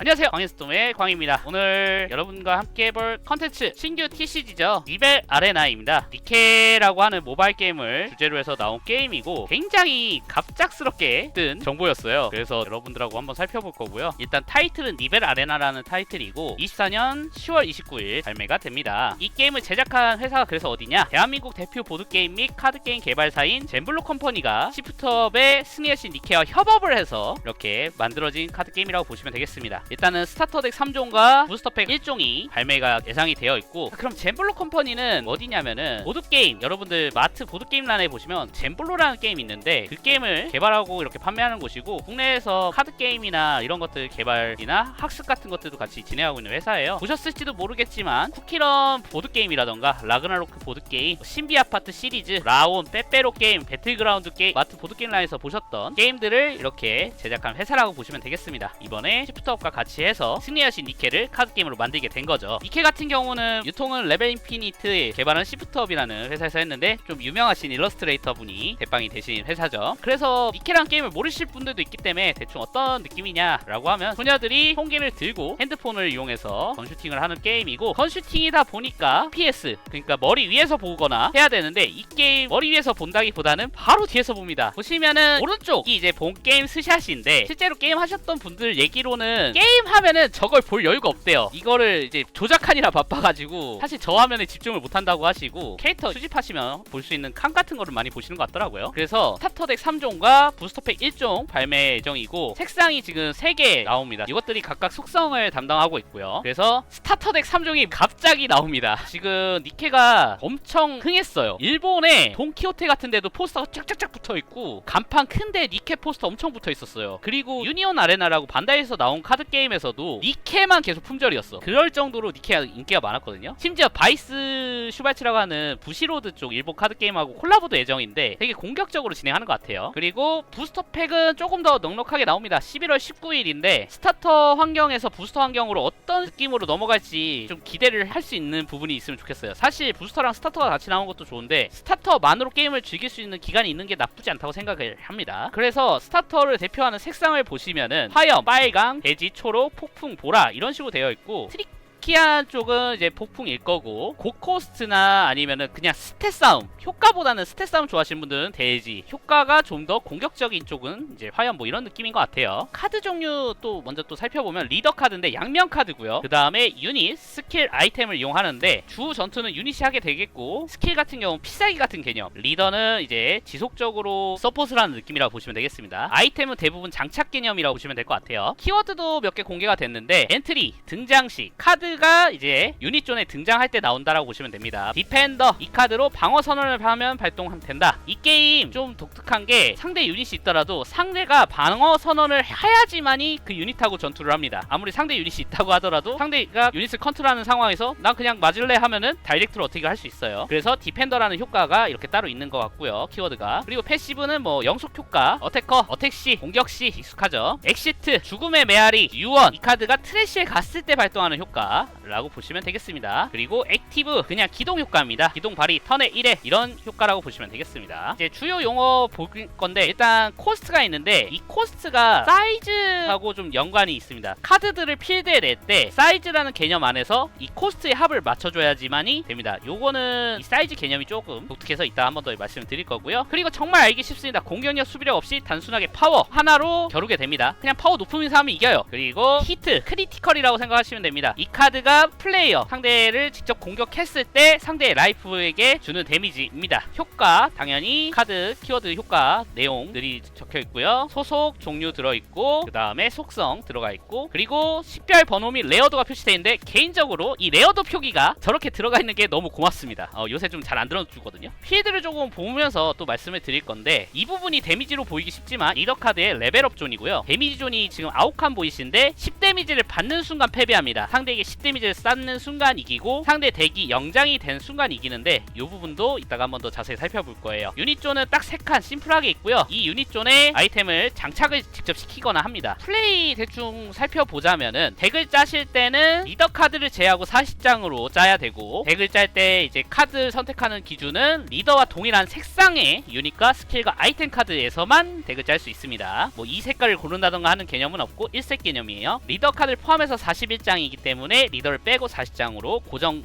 안녕하세요. 광인스톰의 광입니다. 오늘 여러분과 함께 해볼 컨텐츠 신규 TCG죠. 리벨 아레나입니다. 니케라고 하는 모바일 게임을 주제로 해서 나온 게임이고 굉장히 갑작스럽게 뜬 정보였어요. 그래서 여러분들하고 한번 살펴볼 거고요. 일단 타이틀은 리벨 아레나라는 타이틀이고 24년 10월 29일 발매가 됩니다. 이 게임을 제작한 회사가 그래서 어디냐? 대한민국 대표 보드게임 및 카드게임 개발사인 젠블로 컴퍼니가 시프트업의 승리하신 니케와 협업을 해서 이렇게 만들어진 카드게임이라고 보시면 되겠습니다 일단은 스타터덱 3종과 부스터팩 1종이 발매가 예상이 되어 있고 그럼 젠블로 컴퍼니는 어디냐면은 보드게임. 여러분들 마트 보드게임란에 보시면 젠블로라는 게임이 있는데 그 게임을 개발하고 이렇게 판매하는 곳이고 국내에서 카드게임이나 이런 것들 개발이나 학습 같은 것들도 같이 진행하고 있는 회사예요. 보셨을지도 모르겠지만 쿠키런 보드게임이라던가 라그나로크 보드게임 신비 아파트 시리즈 라온 빼빼로 게임 배틀그라운드 게임 마트 보드게임란에서 보셨던 게임들을 이렇게 제작한 회사라고 보시면 되겠습니다. 이번에 시프트업과 같이 해서 승리하신 니케를 카드게임으로 만들게 된 거죠. 니케 같은 경우는 유통은 레벨 인피니트 개발은 시프트업이라는 회사에서 했는데 좀 유명하신 일러스트레이터 분이 대빵이 되신 회사죠. 그래서 니케란 게임을 모르실 분들도 있기 때문에 대충 어떤 느낌이냐라고 하면 소녀들이 총기를 들고 핸드폰을 이용해서 건슈팅을 하는 게임이고 건슈팅이다 보니까 PS 그러니까 머리 위에서 보거나 해야 되는데 이 게임 머리 위에서 본다기보다는 바로 뒤에서 봅니다. 보시면은 오른쪽이 이제 본 게임 스샷인데 실제로 게임 하셨던 분들 얘기로는 게임 하면은 저걸 볼 여유가 없대요. 이거를 이제 조작하느라 바빠가지고 사실 저 화면에 집중을 못한다고 하시고 캐릭터 수집하시면 볼 수 있는 칸 같은 거를 많이 보시는 것 같더라고요. 그래서 스타터덱 3종과 부스터팩 1종 발매 예정이고 색상이 지금 3개 나옵니다. 이것들이 각각 속성을 담당하고 있고요. 그래서 스타터덱 3종이 갑자기 나옵니다. 지금 니케가 엄청 흥했어요. 일본에 돈키호테 같은 데도 포스터가 쫙쫙쫙 붙어 있고 간판 큰데 니케 포스터 엄청 붙어 있었어요. 그리고 유니온 아레나라고 반다이에서 나온 카드 게임 에서도 니케만 계속 품절이었어. 그럴 정도로 니케가 인기가 많았거든요. 심지어 바이스 슈발츠라고 하는 부시로드 쪽 일본 카드 게임하고 콜라보도 예정인데 되게 공격적으로 진행하는 것 같아요. 그리고 부스터 팩은 조금 더 넉넉하게 나옵니다. 11월 19일인데 스타터 환경에서 부스터 환경으로 어떤 느낌으로 넘어갈지 좀 기대를 할 수 있는 부분이 있으면 좋겠어요. 사실 부스터랑 스타터가 같이 나온 것도 좋은데 스타터만으로 게임을 즐길 수 있는 기간이 있는 게 나쁘지 않다고 생각을 합니다. 그래서 스타터를 대표하는 색상을 보시면은 화염, 빨강, 대지, 초 록, 폭풍, 보라 이런 식으로 되어 있고 트릭 키한 쪽은 이제 폭풍일 거고 고코스트나 아니면은 그냥 스탯 싸움 효과보다는 스탯 싸움 좋아하시는 분들은 대지 효과가 좀 더 공격적인 쪽은 이제 화염 뭐 이런 느낌인 것 같아요. 카드 종류 또 먼저 또 살펴보면 리더 카드인데 양면 카드고요. 그 다음에 유닛 스킬 아이템을 이용하는데 주 전투는 유닛이 하게 되겠고 스킬 같은 경우는 필살기 같은 개념. 리더는 이제 지속적으로 서포트를 하는 느낌이라고 보시면 되겠습니다. 아이템은 대부분 장착 개념이라고 보시면 될 것 같아요. 키워드도 몇 개 공개가 됐는데 엔트리 등장시 카드 가 이제 유닛 존에 등장할 때 나온다라고 보시면 됩니다. 디펜더 이 카드로 방어 선언을 하면 발동된다. 이 게임 좀 독특한 게 상대 유닛이 있더라도 상대가 방어 선언을 해야지만이 그 유닛하고 전투를 합니다. 아무리 상대 유닛이 있다고 하더라도 상대가 유닛을 컨트롤하는 상황에서 난 그냥 맞을래 하면은 다이렉트로 어떻게 할 수 있어요. 그래서 디펜더라는 효과가 이렇게 따로 있는 것 같고요 키워드가. 그리고 패시브는 뭐 영속 효과 어태커 어택시 공격시 익숙하죠. 엑시트 죽음의 메아리 유언. 이 카드가 트래시에 갔을 때 발동하는 효과 라고 보시면 되겠습니다. 그리고 액티브 그냥 기동 효과입니다. 기동 발휘 턴의 1회 이런 효과라고 보시면 되겠습니다. 이제 주요 용어 볼 건데 일단 코스트가 있는데 이 코스트가 사이즈하고 좀 연관이 있습니다. 카드들을 필드에 낼 때 사이즈라는 개념 안에서 이 코스트의 합을 맞춰줘야지만이 됩니다. 요거는 이 사이즈 개념이 조금 독특해서 이따 한 번 더 말씀을 드릴 거고요. 그리고 정말 알기 쉽습니다. 공격력 수비력 없이 단순하게 파워 하나로 겨루게 됩니다. 그냥 파워 높은 사람이 이겨요. 그리고 히트 크리티컬이라고 생각하시면 됩니다. 이 카드 가 플레이어 상대를 직접 공격했을 때 상대의 라이프에게 주는 데미지입니다. 효과 당연히 카드 키워드 효과 내용들이 적혀 있고요. 소속 종류 들어 있고 그 다음에 속성 들어가 있고 그리고 식별 번호 및 레어도가 표시되어 있는데 개인적으로 이 레어도 표기가 저렇게 들어가 있는 게 너무 고맙습니다. 어, 요새 좀 잘 안 들어주거든요. 필드를 조금 보면서 또 말씀을 드릴 건데 이 부분이 데미지로 보이기 쉽지만 리더 카드의 레벨업 존이고요. 데미지 존이 지금 아홉 칸 보이시는데 10 데미지를 받는 순간 패배합니다. 상대에게 10 40 데미지를 쌓는 순간 이기고 상대 덱이 영장이 된 순간 이기는데 이 부분도 이따가 한번 더 자세히 살펴볼 거예요. 유닛존은 딱세칸 심플하게 있고요. 이 유닛존에 아이템을 장착을 직접 시키거나 합니다. 플레이 대충 살펴보자면은 덱을 짜실 때는 리더 카드를 제외하고 40장으로 짜야 되고 덱을 짤 때 이제 카드 선택하는 기준은 리더와 동일한 색상의 유닛과 스킬과 아이템 카드에서만 덱을 짤 수 있습니다. 뭐 이 색깔을 고른다던가 하는 개념은 없고 일색 개념이에요. 리더 카드를 포함해서 41장이기 때문에 리더를 빼고 40장으로 고정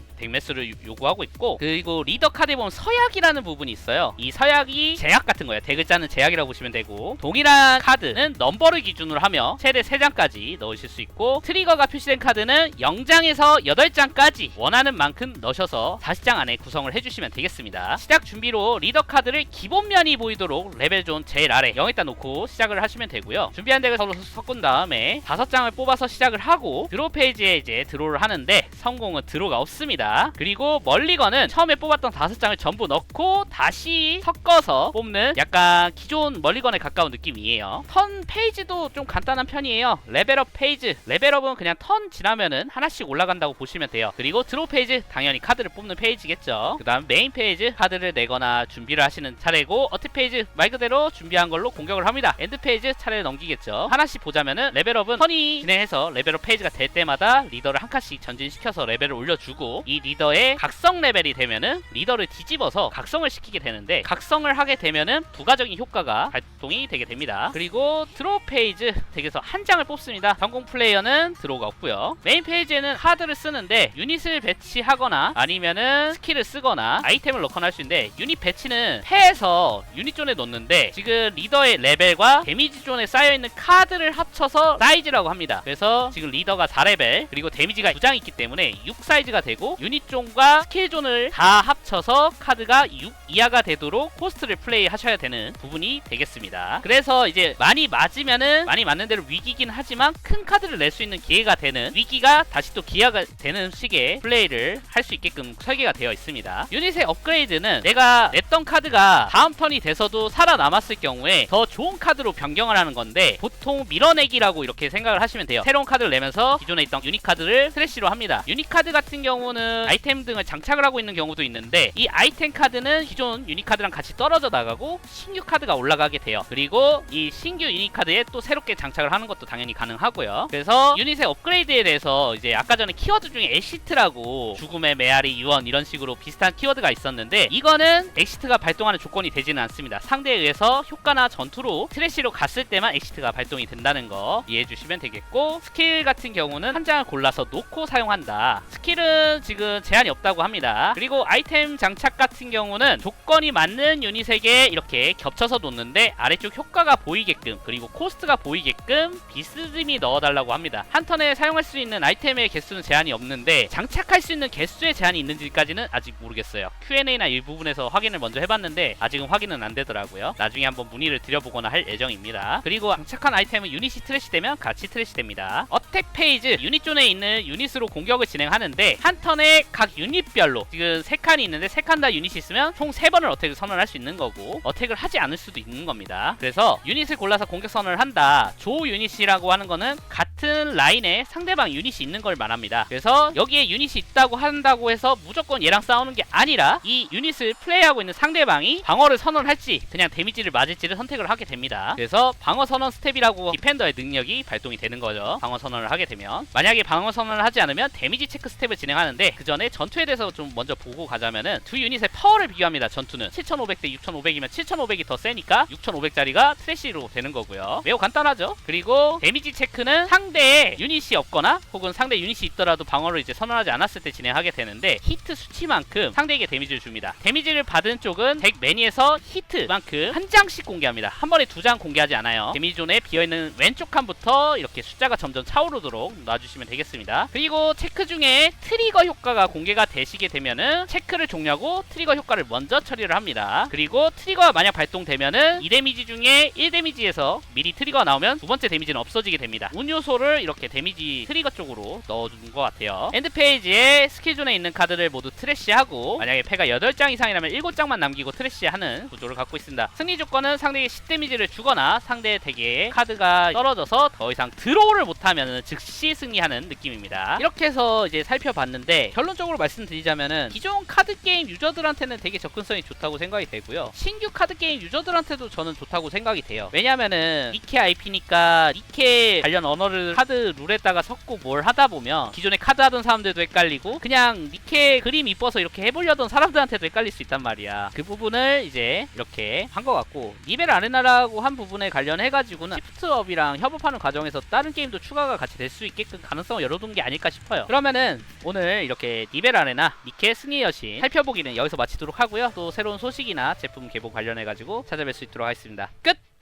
요- 요구하고 있고 그리고 리더 카드에 보면 서약이라는 부분이 있어요. 이 서약이 제약 같은 거예요. 짜는 제약이라고 보시면 되고 동일한 카드는 넘버를 기준으로 하며 최대 3장까지 넣으실 수 있고 트리거가 표시된 카드는 0장에서 8장까지 원하는 만큼 넣으셔서 40장 안에 구성을 해주시면 되겠습니다. 시작 준비로 리더 카드를 기본면이 보이도록 레벨 존 제일 아래 0에다 놓고 시작을 하시면 되고요. 준비한 덱을 서로 섞은 다음에 5장을 뽑아서 시작을 하고 드로 페이지에 이제 드로를 하는데 성공은 드로가 없습니다. 그리고 멀리건은 처음에 뽑았던 5장을 전부 넣고 다시 섞어서 뽑는 약간 기존 멀리건에 가까운 느낌이에요. 턴 페이지도 좀 간단한 편이에요. 레벨업 페이지. 레벨업은 그냥 턴 지나면은 하나씩 올라간다고 보시면 돼요. 그리고 드로 페이지 당연히 카드를 뽑는 페이지겠죠. 그 다음 메인 페이지 카드를 내거나 준비를 하시는 차례고 어택 페이지 말 그대로 준비한 걸로 공격을 합니다. 엔드 페이지 차례를 넘기겠죠. 하나씩 보자면은 레벨업은 턴이 진행해서 레벨업 페이지가 될 때마다 리더를 한 칸씩 전진시켜서 레벨을 올려주고 이 리더의 각성 레벨이 되면은 리더를 뒤집어서 각성을 시키게 되는데 각성을 하게 되면은 부가적인 효과가 발동이 되게 됩니다. 그리고 드로 페이지 덱에서 한 장을 뽑습니다. 성공 플레이어는 드로우가 없고요. 메인 페이지에는 카드를 쓰는데 유닛을 배치하거나 아니면은 스킬을 쓰거나 아이템을 넣거나 할 수 있는데 유닛 배치는 패에서 유닛 존에 놓는데 지금 리더의 레벨과 데미지 존에 쌓여있는 카드를 합쳐서 사이즈라고 합니다. 그래서 지금 리더가 4레벨 그리고 데미지가 2장 있기 때문에 6 사이즈가 되고 유닛 존과 스킬 존을 다 합쳐서 카드가 6 이하가 되도록 코스트를 플레이 하셔야 되는 부분이 되겠습니다. 그래서 이제 많이 맞으면은 많이 맞는 대로 위기긴 하지만 큰 카드를 낼 수 있는 기회가 되는 위기가 다시 또 기회가 되는 식의 플레이를 할 수 있게끔 설계가 되어 있습니다. 유닛의 업그레이드는 내가 냈던 카드가 다음 턴이 돼서도 살아남았을 경우에 더 좋은 카드로 변경을 하는 건데 보통 밀어내기라고 이렇게 생각을 하시면 돼요. 새로운 카드를 내면서 기존에 있던 유닛 카드를 스레시로 합니다. 유닛 카드 같은 경우는 아이템 등을 장착을 하고 있는 경우도 있는데 이 아이템 카드는 기존 유닛 카드랑 같이 떨어져 나가고 신규 카드가 올라가게 돼요. 그리고 이 신규 유닛 카드에 또 새롭게 장착을 하는 것도 당연히 가능하고요. 그래서 유닛의 업그레이드에 대해서 이제 아까 전에 키워드 중에 엑시트라고 죽음의 메아리 유언 이런 식으로 비슷한 키워드가 있었는데 이거는 엑시트가 발동하는 조건이 되지는 않습니다. 상대에 의해서 효과나 전투로 트래시로 갔을 때만 엑시트가 발동이 된다는 거 이해해 주시면 되겠고 스킬 같은 경우는 한 장을 골라서 놓고 사용한다. 스킬은 지금 제한이 없다고 합니다. 그리고 아이템 장착 같은 경우는 조건이 맞는 유닛에게 이렇게 겹쳐서 놓는데 아래쪽 효과가 보이게끔 그리고 코스트가 보이게끔 비스듬히 넣어달라고 합니다. 한 턴에 사용할 수 있는 아이템의 개수는 제한이 없는데 장착할 수 있는 개수의 제한이 있는지까지는 아직 모르겠어요. Q&A나 일부분에서 확인을 먼저 해봤는데 아직은 확인은 안 되더라고요. 나중에 한번 문의를 드려보거나 할 예정입니다. 그리고 장착한 아이템은 유닛이 트래시 되면 같이 트래시 됩니다. 어택 페이지 유닛 존에 있는 유닛으로 공격을 진행하는데 한 턴에 각 유닛별로 지금 세 칸이 있는데 세 칸 다 유닛이 있으면 총 세 번을 어택을 선언할 수 있는 거고 어택을 하지 않을 수도 있는 겁니다. 그래서 유닛을 골라서 공격 선언을 한다. 조 유닛이라고 하는 거는 같은 라인에 상대방 유닛이 있는 걸 말합니다. 그래서 여기에 유닛이 있다고 한다고 해서 무조건 얘랑 싸우는 게 아니라 이 유닛을 플레이하고 있는 상대방이 방어를 선언할지 그냥 데미지를 맞을지를 선택을 하게 됩니다. 그래서 방어 선언 스텝이라고 디펜더의 능력이 발동이 되는 거죠. 방어 선언을 하게 되면 만약에 방어 선언을 하지 않으면 데미지 체크 스텝을 진행하는데 그 전에 전투에 대해서 좀 먼저 보고 가자면은 두 유닛의 파워를 비교합니다. 전투는 7,500 대 6,500이면 7,500이 더 세니까 6,500짜리가 트래시로 되는 거고요. 매우 간단하죠. 그리고 데미지 체크는 상대의 유닛이 없거나 혹은 상대 유닛이 있더라도 방어를 이제 선언하지 않았을 때 진행하게 되는데 히트 수치만큼 상대에게 데미지를 줍니다. 데미지를 받은 쪽은 덱 매니에서 히트만큼 한 장씩 공개합니다. 한 번에 두 장 공개하지 않아요. 데미지 존에 비어있는 왼쪽 칸부터 이렇게 숫자가 점점 차오르도록 놔주시면 되겠습니다. 그리고 체크 중에 트리거 효과가 효과가 공개가 되시게 되면은 체크를 종료하고 트리거 효과를 먼저 처리를 합니다. 그리고 트리거가 만약 발동되면은 2데미지 중에 1데미지에서 미리 트리거가 나오면 두 번째 데미지는 없어지게 됩니다. 운 요소를 이렇게 데미지 트리거 쪽으로 넣어주는 것 같아요. 엔드 페이지에 스킬존에 있는 카드를 모두 트래시하고 만약에 패가 8장 이상이라면 7장만 남기고 트래시하는 구조를 갖고 있습니다. 승리 조건은 상대에게 10데미지를 주거나 상대 덱에 카드가 떨어져서 더 이상 드로우를 못하면 즉시 승리하는 느낌입니다. 이렇게 해서 이제 살펴봤는데 결 론적으로 말씀드리자면은 기존 카드 게임 유저들한테는 되게 접근성이 좋다고 생각이 되고요. 신규 카드 게임 유저들한테도 저는 좋다고 생각이 돼요. 왜냐면은 니케 IP니까 니케 관련 언어를 카드 룰에다가 섞고 뭘 하다 보면 기존에 카드 하던 사람들도 헷갈리고 그냥 니케 그림 이뻐서 이렇게 해보려던 사람들한테도 헷갈릴 수 있단 말이야. 그 부분을 이제 이렇게 한 것 같고 니벨 아레나라고 한 부분에 관련해가지고는 시프트업이랑 협업하는 과정에서 다른 게임도 추가가 같이 될 수 있게끔 가능성을 열어둔 게 아닐까 싶어요. 그러면은 오늘 이렇게 니벨 아레나 니케 승리 여신 살펴보기는 여기서 마치도록 하고요. 또 새로운 소식이나 제품 개봉 관련해가지고 찾아뵐 수 있도록 하겠습니다. 끝!